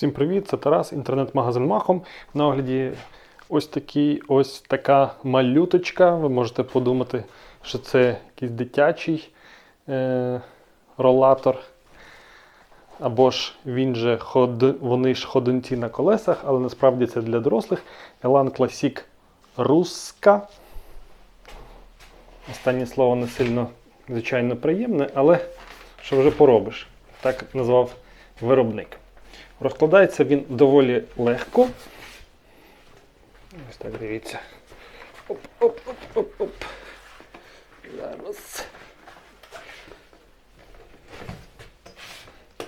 Всім привіт! Це Тарас, інтернет-магазин Махом. На огляді ось такий, ось така малюточка. Ви можете подумати, що це якийсь дитячий е- ролатор. Або ж він же ход... вони ж ходунці на колесах, але насправді це для дорослих. Elan Classic Ruska. Останнє слово не сильно, звичайно, приємне, але що вже поробиш? Так назвав виробник. Розкладається він доволі легко. Ось так дивіться. Оп-оп-оп-оп-оп. Зараз.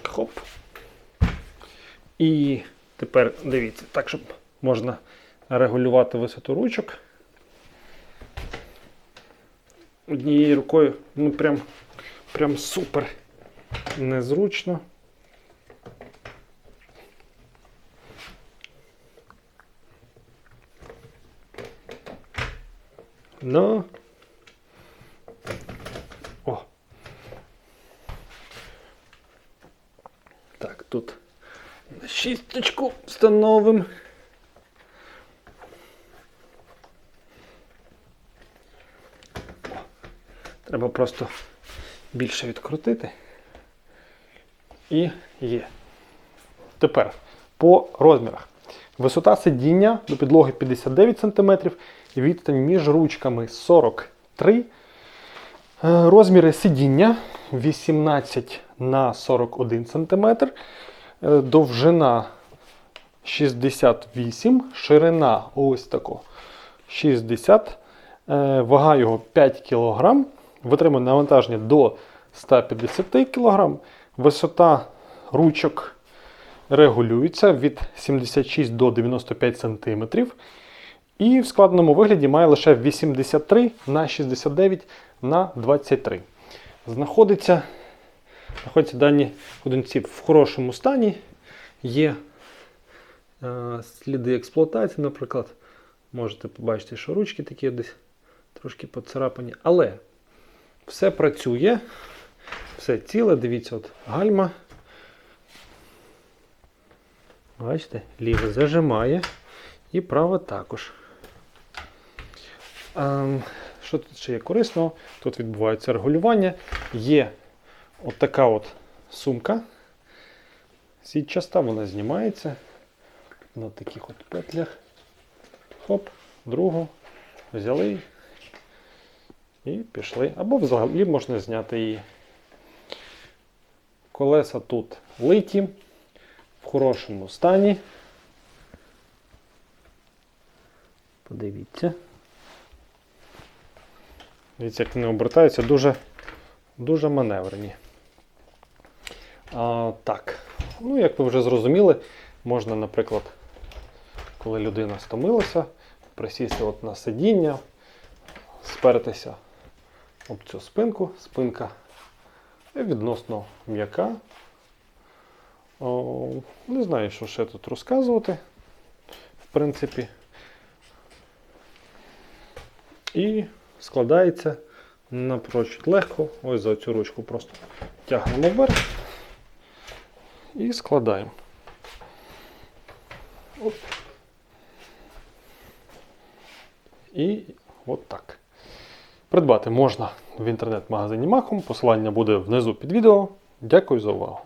Хоп. І тепер дивіться, так, щоб можна регулювати висоту ручок. Однією рукою, ну прям, прям супер незручно. Ну. О. Так, тут шісточку встановимо. Треба просто більше відкрутити. І є. Тепер по розмірах. Висота сидіння до підлоги 59 см, відстань між ручками 43 Е, Розміри сидіння 18 на 41 см, Е, довжина 68 ширина ось тако 60 Е, Вага його 5 кг, витримує навантаження до 150 кг, висота ручок регулюється від 76 до 95 см. І в складеному вигляді має лише 83 на 69 на 23. Знаходиться, знаходяться дані ходунці в хорошому стані. Є е, сліди експлуатації, наприклад. Можете побачити, що ручки такі десь трошки поцарапані. Але все працює, все ціле. Дивіться, от гальма. Бачите, ліве зажимає і праве також. Ем, що тут ще є корисного? Тут відбувається регулювання. Є от така от сумка. Сітчаста, вона знімається на таких от петлях. Хоп, другу взяли і пішли. Або взагалі можна зняти її. Колеса тут литі, в хорошому стані. Подивіться. Дивіться, як вони обертаються, дуже, дуже маневрені. А, так, ну як ви вже зрозуміли, можна, наприклад, коли людина стомилася, присісти от на сидіння, спертися об цю спинку. Спинка відносно м'яка. Не знаю, що ще тут розказувати, в принципі. І складається напрочуд легко. Ось за цю ручку просто тягнемо вверх і складаємо. Оп. І от так. Придбати можна в інтернет-магазині Махом. Посилання буде внизу під відео. Дякую за увагу.